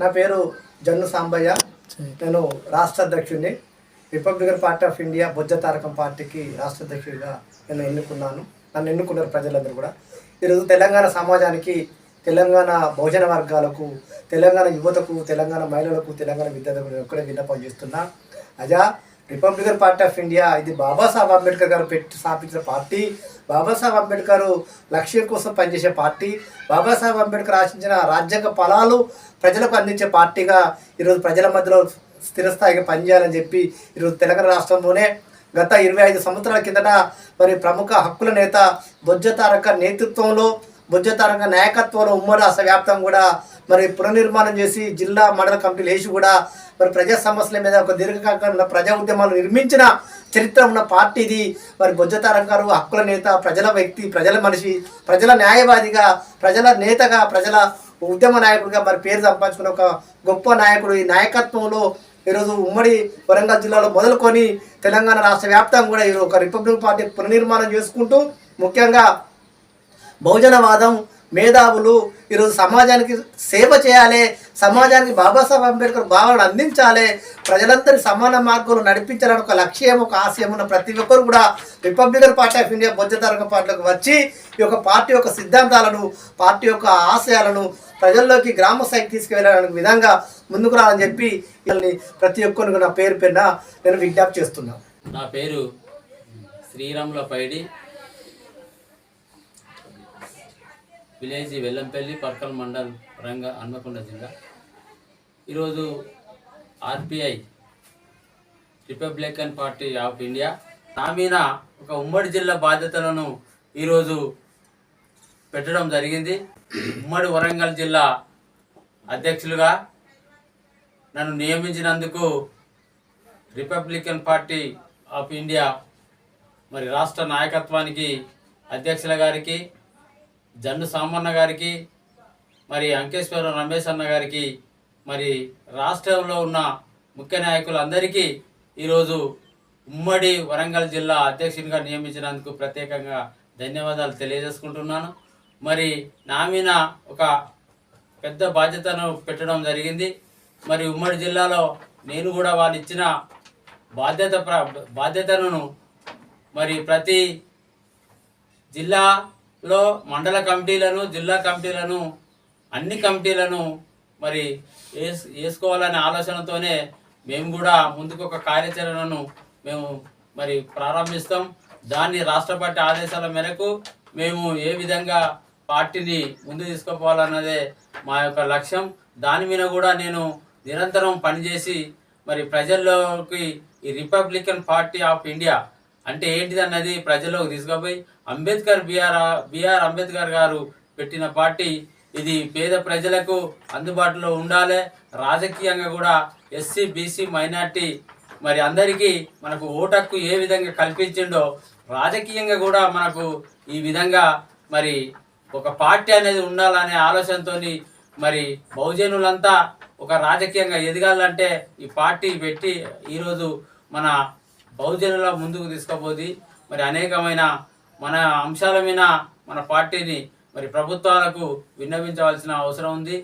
నా పేరు జన్ను సాంబయ్య. నేను రాష్ట్ర అధ్యక్షుడిని. Republican party of India Bojja Tharakam పార్టీకి రాష్ట్ర అధ్యక్షుడిగా నేను ఎన్నుకున్నాను. నన్ను ఎన్నుకున్నారు ప్రజలందరూ కూడా. ఈరోజు తెలంగాణ సమాజానికి తెలంగాణ భోజన వర్గాలకు తెలంగాణ యువతకు తెలంగాణ మహిళలకు తెలంగాణ విద్యార్థులకు ఒక్కడే విన్నపం చేస్తున్నా. అజా రిపబ్లికన్ పార్టీ ఆఫ్ ఇండియా ఇది బాబాసాహెబ్ అంబేద్కర్ గారు పెట్టి స్థాపించిన పార్టీ. బాబాసాహెబ్ అంబేద్కర్ లక్ష్యం కోసం పనిచేసే పార్టీ. బాబాసాహెబ్ అంబేద్కర్ ఆశించిన రాజ్యాంగ ఫలాలు ప్రజలకు అందించే పార్టీగా ఈరోజు ప్రజల మధ్యలో స్థిరస్థాయిగా పనిచేయాలని చెప్పి ఈరోజు తెలంగాణ రాష్ట్రంలోనే గత ఇరవై ఐదు సంవత్సరాల కిందట మరి ప్రముఖ హక్కుల నేత బొజ్జ తారక నేతృత్వంలో బొజ్జ తారక నాయకత్వంలో ఉమ్మడి రాష్ట్ర వ్యాప్తం కూడా మరి పునర్నిర్మాణం చేసి జిల్లా మండల కమిటీలు వేసి కూడా మరి ప్రజా సమస్యల మీద ఒక దీర్ఘకాలంలో ప్రజా ఉద్యమాలు నిర్మించిన చరిత్ర ఉన్న పార్టీ ఇది మరి బొజ్జ గారు హక్కుల నేత ప్రజల వ్యక్తి ప్రజల మనిషి ప్రజల న్యాయవాదిగా ప్రజల నేతగా ప్రజల ఉద్యమ నాయకుడిగా మరి పేరు సంపాదించుకున్న ఒక గొప్ప నాయకుడు. ఈ నాయకత్వంలో ఈరోజు ఉమ్మడి వరంగల్ జిల్లాలో మొదలుకొని తెలంగాణ రాష్ట్ర వ్యాప్తంగా కూడా ఈరోజు ఒక రిపబ్లిక్ పార్టీ పునర్నిర్మాణం చేసుకుంటూ ముఖ్యంగా బహుజనవాదం మేధావులు ఈరోజు సమాజానికి సేవ చేయాలి సమాజానికి బాబాసాహెబ్ అంబేద్కర్ భావాలను అందించాలి ప్రజలందరి సమాన మార్గంలో నడిపించాలని ఒక లక్ష్యం ఒక ఆశయం ఉన్న ప్రతి ఒక్కరు కూడా రిపబ్లికన్ పార్టీ ఆఫ్ ఇండియా బొజ్జతరగ పార్టీలోకి వచ్చి ఈ యొక్క పార్టీ యొక్క సిద్ధాంతాలను పార్టీ యొక్క ఆశయాలను ప్రజల్లోకి గ్రామ స్థాయికి తీసుకువెళ్ళడానికి విధంగా ముందుకు రావాలని చెప్పి వీళ్ళని ప్రతి ఒక్కరికి నా పేరు పేరున నేను విజ్ఞప్తి చేస్తున్నాను. నా పేరు శ్రీరాముల పైడి. విలేజ్ వెల్లంపల్లి పర్కల్ మండల్ రంగ హన్మకొండ జిల్లా. ఈరోజు RPI Republican party of India నా మీద ఒక ఉమ్మడి జిల్లా బాధ్యతలను ఈరోజు పెట్టడం జరిగింది. ఉమ్మడి వరంగల్ జిల్లా అధ్యక్షులుగా నన్ను నియమించినందుకు రిపబ్లికన్ పార్టీ ఆఫ్ ఇండియా మరి రాష్ట్ర నాయకత్వానికి అధ్యక్షుల గారికి జన్ను సామన్న గారికి మరి అంకేశ్వరం రమేష్ అన్న గారికి మరి రాష్ట్రంలో ఉన్న ముఖ్య నాయకులందరికీ ఈరోజు ఉమ్మడి వరంగల్ జిల్లా అధ్యక్షునిగా నియమించినందుకు ప్రత్యేకంగా ధన్యవాదాలు తెలియజేసుకుంటున్నాను. మరి నా మీద ఒక పెద్ద బాధ్యతను పెట్టడం జరిగింది. మరి ఉమ్మడి జిల్లాలో నేను కూడా వాళ్ళు ఇచ్చిన బాధ్యత ప్ర- బాధ్యతలను మరి ప్రతి జిల్లా లో మండల కమిటీలను జిల్లా కమిటీలను అన్ని కమిటీలను మరి వేస్ వేసుకోవాలనే ఆలోచనతోనే మేము కూడా ముందుకు ఒక కార్యాచరణను మేము మరి ప్రారంభిస్తాం. దాన్ని రాష్ట్ర పార్టీ ఆదేశాల మేరకు మేము ఏ విధంగా పార్టీని ముందు తీసుకుపోవాలన్నదే మా యొక్క లక్ష్యం. దాని మీద కూడా నేను నిరంతరం పనిచేసి మరి ప్రజల్లోకి ఈ రిపబ్లికన్ పార్టీ ఆఫ్ ఇండియా అంటే ఏంటిదన్నది ప్రజల్లోకి తీసుకుపోయి అంబేద్కర్ బిఆర్ బిఆర్ అంబేద్కర్ గారు పెట్టిన పార్టీ ఇది పేద ప్రజలకు అందుబాటులో ఉండాలి. రాజకీయంగా కూడా ఎస్సీ బీసీ మైనార్టీ మరి అందరికీ మనకు ఓటక్కు ఏ విధంగా కల్పించిండో రాజకీయంగా కూడా మనకు ఈ విధంగా మరి ఒక పార్టీ అనేది ఉండాలనే ఆలోచనతోని మరి బహుజనులంతా ఒక రాజకీయంగా ఎదగాలంటే ఈ పార్టీ పెట్టి ఈరోజు మన బహుజనుల ముందుకు తీసుకుపోది మరి అనేకమైన మన అంశాల మీద మన పార్టీని మరి ప్రభుత్వాలకు విన్నవించవలసిన అవసరం ఉంది.